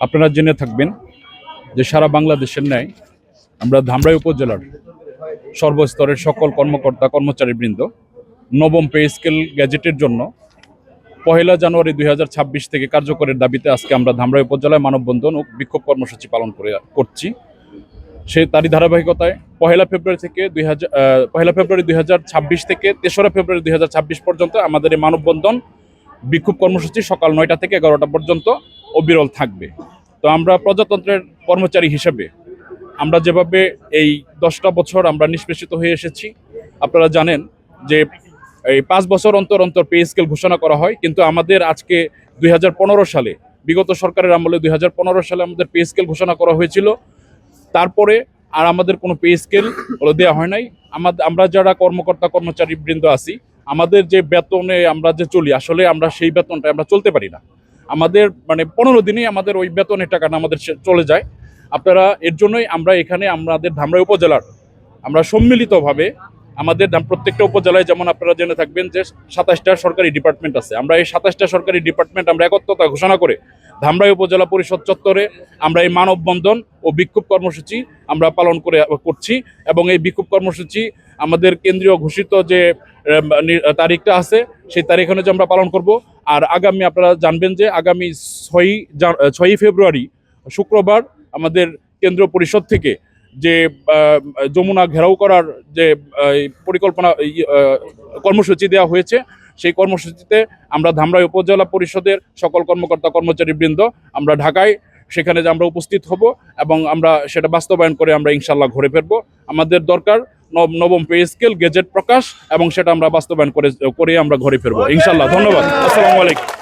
আপনারা জেনে থাকবেন যে সারা বাংলাদেশের ন্যায় আমরা ধামরাই উপজেলার সর্বস্তরের সকল কর্মকর্তা, কর্মচারীবৃন্দ নবম পে স্কেল গ্যাজেটের জন্য পহেলা জানুয়ারি দুই হাজার ছাব্বিশ থেকে কার্যকরের দাবিতে আজকে আমরা ধামরাই উপজেলায় মানববন্ধন ও বিক্ষোভ কর্মসূচি পালন করে, করছি। সেই তারই ধারাবাহিকতায় পহেলা ফেব্রুয়ারি থেকে দুই হাজার পহেলা ফেব্রুয়ারি দুই হাজার ছাব্বিশ থেকে তেসরা ফেব্রুয়ারি দুই হাজার ছাব্বিশ পর্যন্ত আমাদের এই মানববন্ধন বিক্ষোভ কর্মসূচি সকাল নয়টা থেকে এগারোটা পর্যন্ত অবিরল থাকবে। তো আমরা প্রজাতন্ত্রের কর্মচারী হিসেবে আমরা যেভাবে এই দশটা বছর আমরা নিষ্পেষিত হয়ে এসেছি, আপনারা জানেন যে এই পাঁচ বছর অন্তর অন্তর পে স্কেল ঘোষণা করা হয়, কিন্তু আমাদের আজকে দুই হাজার পনেরো সালে, বিগত সরকারের আমলে দুই হাজার পনেরো সালে আমাদের পে স্কেল ঘোষণা করা হয়েছিল। তারপরে আর আমাদের কোনো পে স্কেল দেওয়া হয় নাই। আমাদের আমরা যারা কর্মকর্তা কর্মচারী বৃন্দ আছি আমাদের যে বেতনে আমরা যে চলি, আসলে আমরা সেই বেতনটা আমরা চলতে পারি না। আমাদের মানে পনেরো দিনেই আমাদের ওই বেতনের টাকাটা আমাদের চলে যায়। আপনারা এর জন্যই আমরা এখানে আমাদের ধামরাই উপজেলার, আমরা সম্মিলিতভাবে আমাদের প্রত্যেকটা উপজেলায় যেমন আপনারা জেনে থাকবেন যে সাতাশটা সরকারি ডিপার্টমেন্ট আছে। আমরা এই সাতাশটা সরকারি ডিপার্টমেন্ট আমরা একত্রতা ঘোষণা করে ধামরাই উপজেলা পরিষদ চত্বরে আমরা এই মানববন্ধন ও বিক্ষোভ কর্মসূচি আমরা পালন করে করছি এবং এই বিক্ষোভ কর্মসূচি আমাদের কেন্দ্রীয় ঘোষিত যে তারিখটা আছে, সেই তারিখ অনুযায়ী আমরা পালন করব। আর আগামী আপনারা জানবেন যে আগামী ছয়ই ছয়ই ফেব্রুয়ারি, শুক্রবার আমাদের কেন্দ্রীয় পরিষদ থেকে যে যমুনা ঘেরাও করার যে পরিকল্পনা কর্মসূচি দেওয়া হয়েছে, সেই কর্মসূচিতে আমরা ধামরাই উপজেলা পরিষদের সকল কর্মকর্তা কর্মচারীবৃন্দ আমরা ঢাকায়, সেখানে যে আমরা উপস্থিত হব এবং আমরা সেটা বাস্তবায়ন করে আমরা ইনশাল্লাহ ঘুরে ফিরবো। আমাদের দরকার নবম পে স্কেল, গেজেট প্রকাশ, এবং সেটা আমরা বাস্তবায়ন করে করে আমরা ঘরে ফিরবো। ইনশাল্লাহ ধন্যবাদ। আসসালামু আলাইকুম।